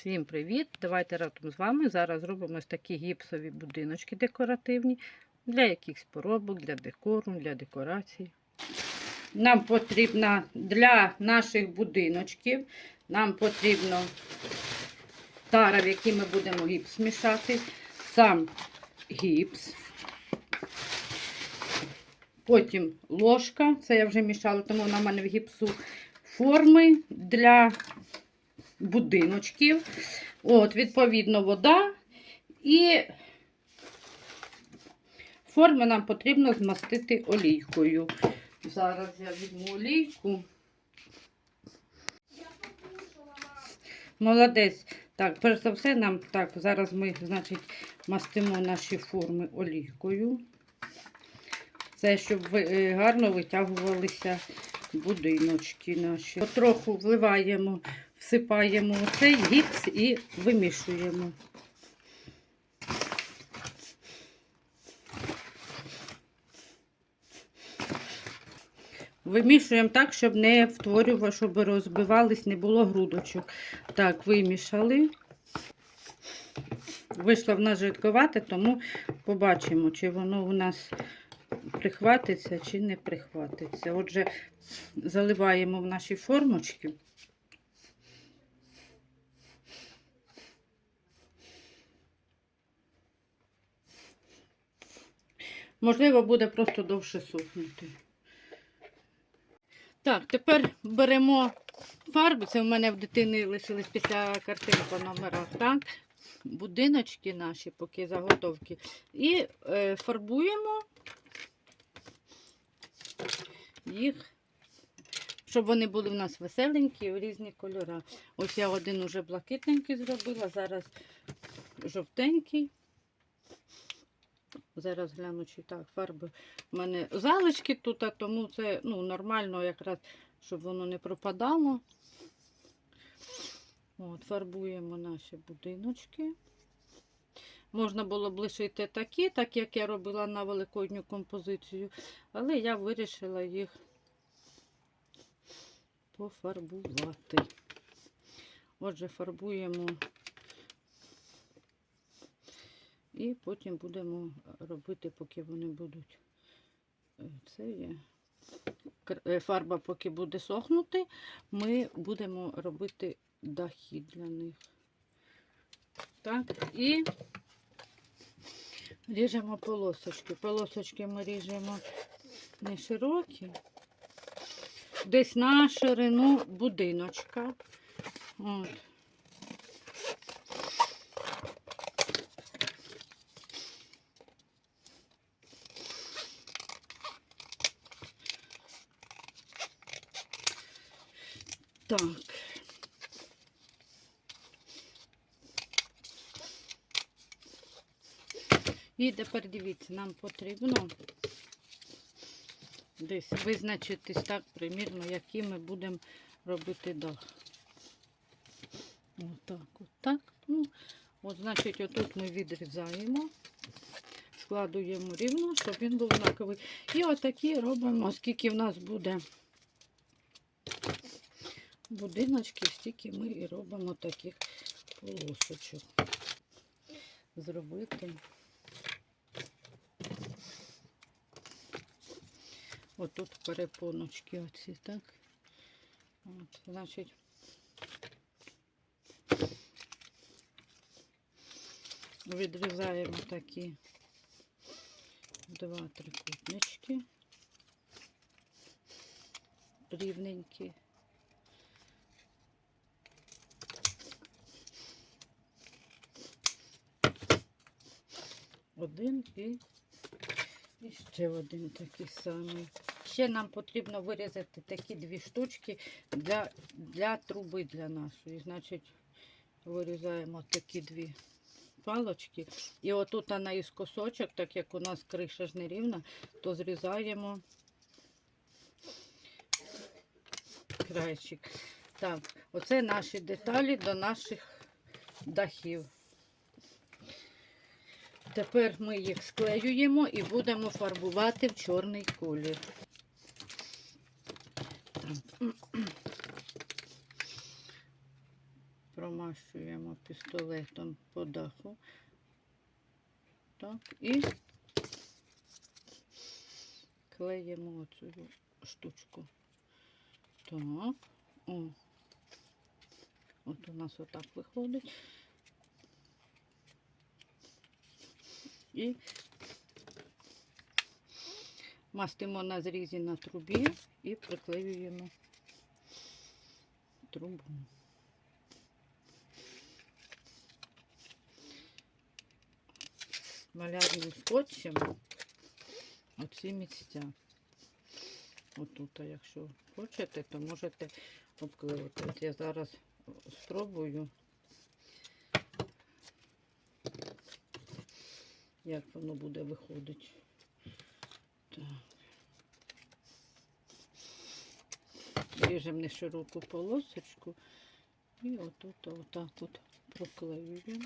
Всім привіт! Давайте разом з вами зараз зробимо ось такі гіпсові будиночки декоративні для якихось поробок, для декору, для декорацій. Нам потрібно для наших будиночків, нам потрібно тара, в якій ми будемо гіпс мішати, сам гіпс. Потім ложка, це я вже мішала, тому вона в мене в гіпсу. Форми для будиночків. От, відповідно, вода. І форми нам потрібно змастити олійкою. Зараз я візьму олійку. Молодець. Так, перш за все, нам так, зараз ми, значить, мастимо наші форми олійкою. Це щоб е, гарно витягувалися будиночки наші. Потроху вливаємо, всипаємо цей гіпс і вимішуємо. Вимішуємо так, щоб не втворював, щоб розбивались, не було грудочок. Так, вимішали. Вийшло в нас жидковате, тому побачимо, чи воно у нас прихватиться чи не прихватиться. Отже, заливаємо в наші формочки. Можливо, буде просто довше сухнути. Так, тепер беремо фарбу. Це в мене в дитини лишились після картин по номерах. Так? Будиночки наші, поки заготовки. І е, фарбуємо їх, щоб вони були в нас веселенькі, в різні кольори. Ось я один уже блакитненький зробила, зараз жовтенький. Зараз гляну, чи так, фарби. У мене залишки тут, тому це ну, нормально, якраз, щоб воно не пропадало. От, фарбуємо наші будиночки. Можна було б лишити такі, так як я робила на великодню композицію, але я вирішила їх пофарбувати. Отже, фарбуємо і потім будемо робити, поки вони будуть. е, Це є е, фарба, поки буде сохнути, ми будемо робити дахи для них. Так, і ріжемо полосочки. Полосочки ми ріжемо не широкі, десь на ширину будиночка. От. Так. І тепер дивіться, нам потрібно десь визначитись так примірно, які ми будемо робити дах. Отак, отак. Ну, от, значить, отут ми відрізаємо, складуємо рівно, щоб він був однаковий. І отакі робимо, оскільки в нас буде будиночки, стільки ми і робимо таких полосочок. Зробити. Отут перепоночки оці, так? От, значить, відрізаємо такі два трикутнички рівненькі. Один і, і ще один такий самий. Ще нам потрібно вирізати такі дві штучки для, для труби для нашої. Значить, вирізаємо такі дві палочки. І отут наїскосочок, так як у нас криша ж не рівна, то зрізаємо крайчик. Так, оце наші деталі до наших дахів. Тепер ми їх склеюємо і будемо фарбувати в чорний колір. Намащуємо пістолетом по даху. Так, і клеїмо оцю штучку. Так, о. От у нас отак виходить. І мастимо на зрізі на трубі і приклеюємо трубу. Малярним скотчем оці місця. Отут, якщо хочете, то можете обклеїти. От я зараз спробую, як воно буде виходити. Так. Ріжемо нешироку полосочку і отут, отак от проклеюємо.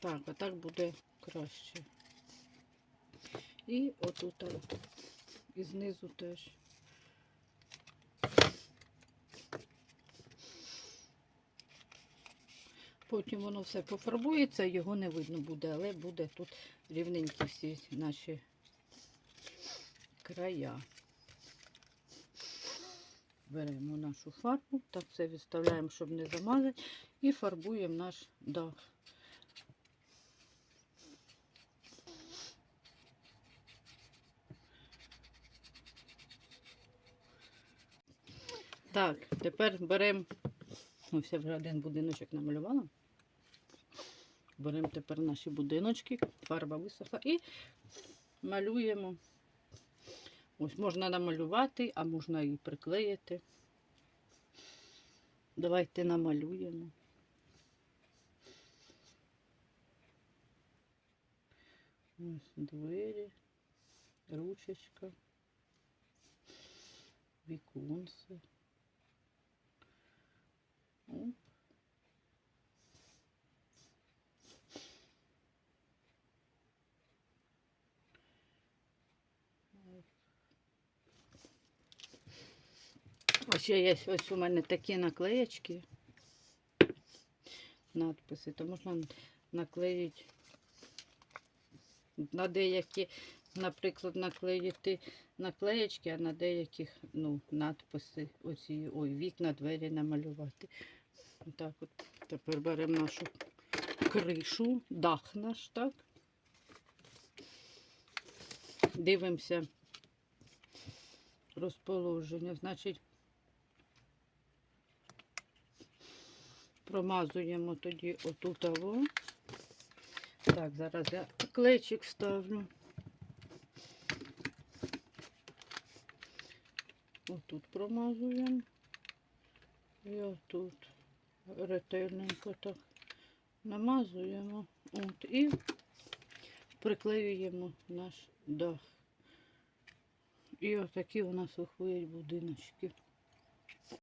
Так, а так буде краще. І отут, і знизу теж. Потім воно все пофарбується, його не видно буде, але буде тут рівненькі всі наші края. Беремо нашу фарбу, так все відставляємо, щоб не замазати, і фарбуємо наш дах. Так, тепер беремо, ось я вже один будиночок намалювала. Беремо тепер наші будиночки, фарба висохла і малюємо. Ось можна намалювати, а можна і приклеїти. Давайте намалюємо. Ось двері, ручечка, віконце. Ось є ось у мене такі наклеєчки, надписи, то можна наклеїти на деякі, наприклад, наклеїти наклеєчки, а на деяких ну, надписи, оці, ой, вікна, двері намалювати. Так от тепер беремо нашу кришу, дах наш, так. Дивимося розположення. Значить, промазуємо тоді отут аво. Так, зараз я клейчик вставлю. Отут промазуємо. І отут ретельненько так намазуємо. От, і приклеюємо наш дах. І отакі у нас виходять будиночки.